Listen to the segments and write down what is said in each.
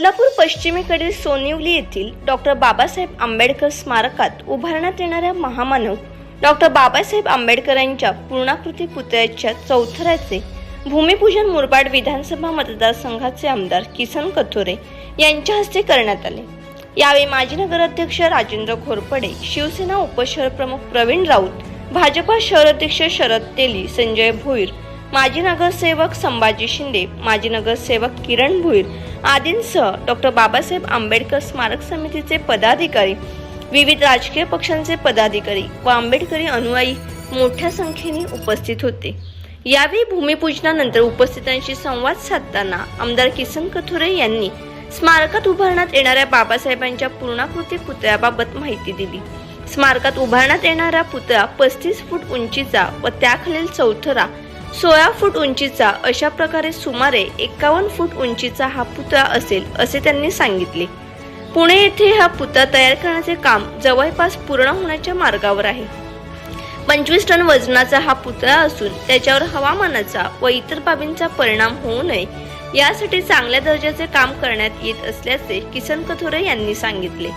बदलापूर पश्चिमेकडील सोनिवली येथील डॉक्टर बाबासाहेब आंबेडकर स्मारकात उभारण्यात येणाऱ्या महामानव डॉक्टर बाबासाहेब आंबेडकरांच्या पूर्णाकृती पुतळ्याच्या चौथऱ्याचे भूमिपूजन मुरबाड विधानसभा मतदारसंघाचे आमदार किसन कथोरे यांच्या हस्ते करण्यात आले. यावेळी माजी नगराध्यक्ष राजेंद्र घोरपडे शिवसेना उपशहरप्रमुख प्रवीण राऊत भाजपा शहराध्यक्ष शरद तेली संजय भोईर माजी नगरसेवक संभाजी शिंदे माजी नगरसेवक किरण भुईर आदींसह डॉक्टर बाबासाहेब आंबेडकर स्मारक समितीचे पदाधिकारी विविध राजकीय पक्षांचे पदाधिकारी व आंबेडकरी अनुयायी मोठ्या संख्येने उपस्थित होते. यावेळी भूमिपूजनानंतर उपस्थितांशी संवाद साधताना आमदार किसन कथोरे यांनी स्मारकात उभारण्यात येणाऱ्या बाबासाहेबांच्या पूर्णाकृती पुतळ्याबाबत माहिती दिली. स्मारकात उभारण्यात येणारा पुतळा पस्तीस फूट उंचीचा व त्याखालील चौथरा सोळा फूट उंचीचा अशा प्रकारे सुमारे एकावन्न फूट उंचीचा हा पुतळा असेल असे त्यांनी सांगितले. पुणे येथे हा पुतळा तयार करण्याचे काम जवळपास पूर्ण होण्याच्या मार्गावर आहे. पंचवीस टन वजनाचा हा पुतळा असून त्याच्यावर हवामानाचा व इतर बाबींचा परिणाम होऊ नये यासाठी चांगल्या दर्जाचे काम करण्यात येत असल्याचे किसन कथोरे यांनी सांगितले.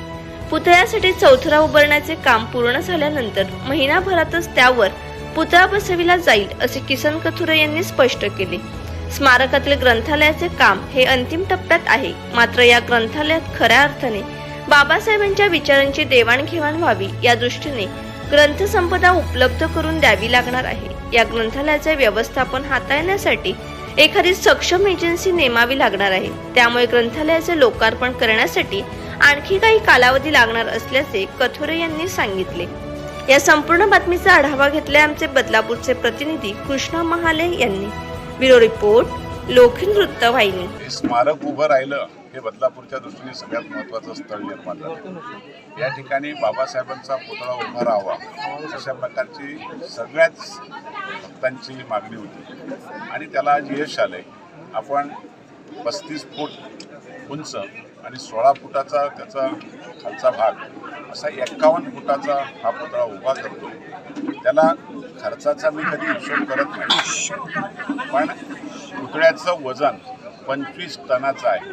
पुतळ्यासाठी चौथरा उभारण्याचे काम पूर्ण झाल्यानंतर महिनाभरातच त्यावर पुतळा बसविला जाईल असे किसन कथुरे यांनी स्पष्ट केले. स्मारकातील ग्रंथालयाचे काम हे अंतिम टप्प्यात आहे. मात्र या ग्रंथालयात खऱ्या अर्थाने बाबासाहेबांच्या विचारांची देवाणघेवाण व्हावी या दृष्टीने ग्रंथसंपदा उपलब्ध करून द्यावी लागणार आहे. या ग्रंथालयाचे व्यवस्थापन हाताळण्यासाठी एखादी सक्षम एजन्सी नेमावी लागणार आहे. त्यामुळे ग्रंथालयाचे लोकार्पण करण्यासाठी आणखी काही कालावधी लागणार असल्याचे कथोरे यांनी सांगितले. या संपूर्ण बातमीचा आढावा घेतलाय आमचे बदलापूरचे प्रतिनिधी कृष्णा महाले यांनी. ब्युरो रिपोर्ट लोखिन वृत्तवाहिनी हे स्मारक उभं राहिलं हे बदलापूरच्या दृष्टीने सगळ्यात महत्त्वाचं स्थळ निर्माण झालं. या ठिकाणी बाबासाहेबांचा पुतळा उभा राहावा अशा प्रकारची सगळ्याच भक्तांची मागणी होती. आणि त्याला आज यश आलंय. आपण पस्तीस फूट उंच आणि सोळा फुटाचा त्याचा खालचा भाग असा एक्कावन्न फुटाचा हा पुतळा उभा करतो. त्याला खर्चाचा मी कधी हिशोब करत नाही. पण पुतळ्याचं वजन पंचवीस टनाचं आहे.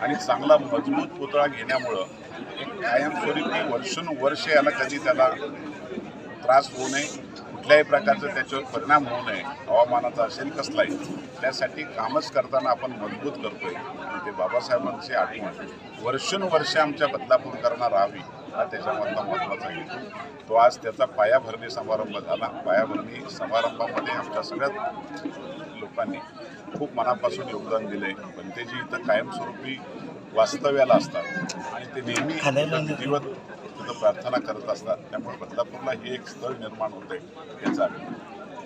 आणि चांगला मजबूत पुतळा घेण्यामुळं एक कायमस्वरूपी वर्षानुवर्ष याला कधी त्याला त्रास होऊ नये कुठल्याही प्रकारचा त्याच्यावर परिणाम होऊ नये हवामानाचा असेल कसलाही. त्यासाठी कामच करताना आपण मजबूत करतोय. ते बाबासाहेबांची आठवण वर्षानुवर्ष आमच्या बदलापूरकरांना राहावी हा त्याच्यामधला महत्त्वाचा हेतू. तो आज त्याचा पायाभरणी समारंभ झाला. पायाभरणी समारंभामध्ये आमच्या सगळ्यात लोकांनी खूप मनापासून योगदान दिले बनतेजी इथं कायमस्वरूपी वास्तव्याला असतात. आणि ते नेहमी जीवत तिथं प्रार्थना करत असतात. त्यामुळे बदलापूरला हे एक स्थळ निर्माण होतंय याचा.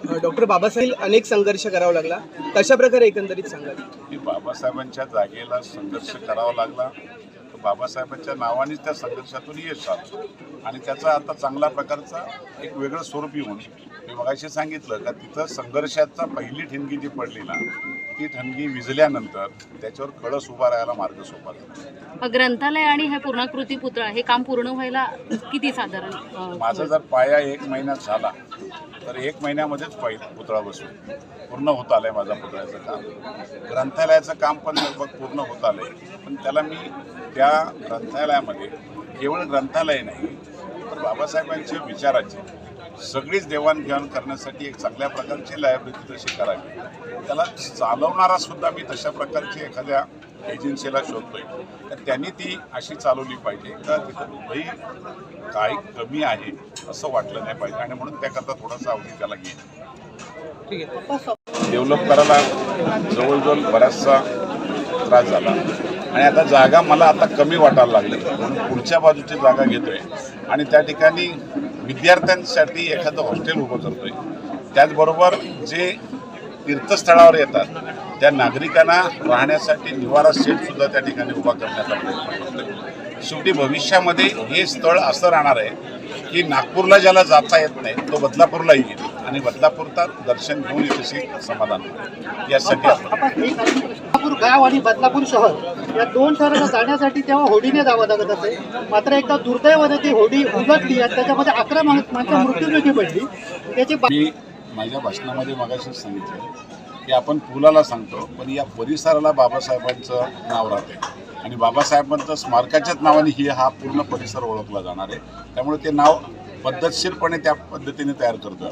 डॉक्टर बाबासाहेब अनेक संघर्ष करावा लागला. कशा प्रकारे एकंदरीत सांगाल? की बाबासाहेबांच्या जागेला संघर्ष करावा लागला. तर बाबासाहेबांच्या नावानेच त्या संघर्षातून यश आलं. आणि त्याचा आता चांगला प्रकारचा एक वेगळं स्वरूप येऊन मी मगाशी सांगितलं का तिथं संघर्षाचा पहिली ठिणगी जी पडली ना ती ठणगी विजल्यानंतर त्याच्यावर कळस उभा राहायला मार्ग सोपा झाला. ग्रंथालय आणि हे पूर्णाकृती पुतळा हे काम पूर्ण व्हायला किती साधारण माझा जर पाया एक महिन्यात झाला तर एक महिन्यामध्येच पाय पुतळा बसून पूर्ण होत आलं आहे माझा पुतळ्याचं काम. ग्रंथालयाचं काम पण लगभग पूर्ण होत आलं आहे पण त्याला मी त्या ग्रंथालयामध्ये केवळ ग्रंथालय नाही तर बाबासाहेबांच्या विचाराचे सगळीच देवाणघेवाण करण्यासाठी एक चांगल्या प्रकारची लायब्ररी तशी करावी त्याला चालवणारा सुद्धा मी तशा प्रकारची एखाद्या एजन्सीला शोधतोय. तर त्यांनी ती अशी चालवली पाहिजे. का तिथं कुठेही काही कमी आहे असं वाटलं नाही पाहिजे. आणि म्हणून त्याकरता थोडासा अवधी त्याला घेईल ठीक आहे. डेव्हलप करायला जवळजवळ बराचसा त्रास झाला. आणि आता जागा मला आता कमी वाटायला लागली. म्हणून पुढच्या बाजूची जागा घेतोय. आणि त्या ठिकाणी विद्यार्थ्यांसाठी एखादं हॉस्टेल उभं करतोय. त्याचबरोबर जे तीर्थस्थळावर येतात. त्या नागरिकांना राहण्यासाठी निवारा सेट सुद्धा त्या ठिकाणी उभा करण्याचा प्रयत्न करतोय. शेवटी भविष्यामध्ये हे स्थळ असं राहणार आहे की नागपूरला ज्याला जाता येत नाही तो बदलापूरला येईल. आणि बदलापूरचा दर्शन घेऊन येण्याची समाधान. यासाठी बदलापूर गाव आणि बदलापूर शहर या दोन शहराला जाण्यासाठी तेव्हा होडीने जावं लागत असे. मात्र एकदा दुर्दैवाने ती होडी उलटली आणि त्याच्यामध्ये अकरा माणसांचा मृत्यूमुखी पडली. त्याची माझ्या भाषणामध्ये मागाशीच सांगितलं की आपण पुलाला सांगतो पण या परिसराला बाबासाहेबांचं नाव राहते. आणि बाबासाहेबांचं स्मारकाच्याच नावाने ही हा पूर्ण परिसर ओळखला जाणार आहे. त्यामुळे ते नाव पद्धतशीरपणे त्या पद्धतीने तयार करतं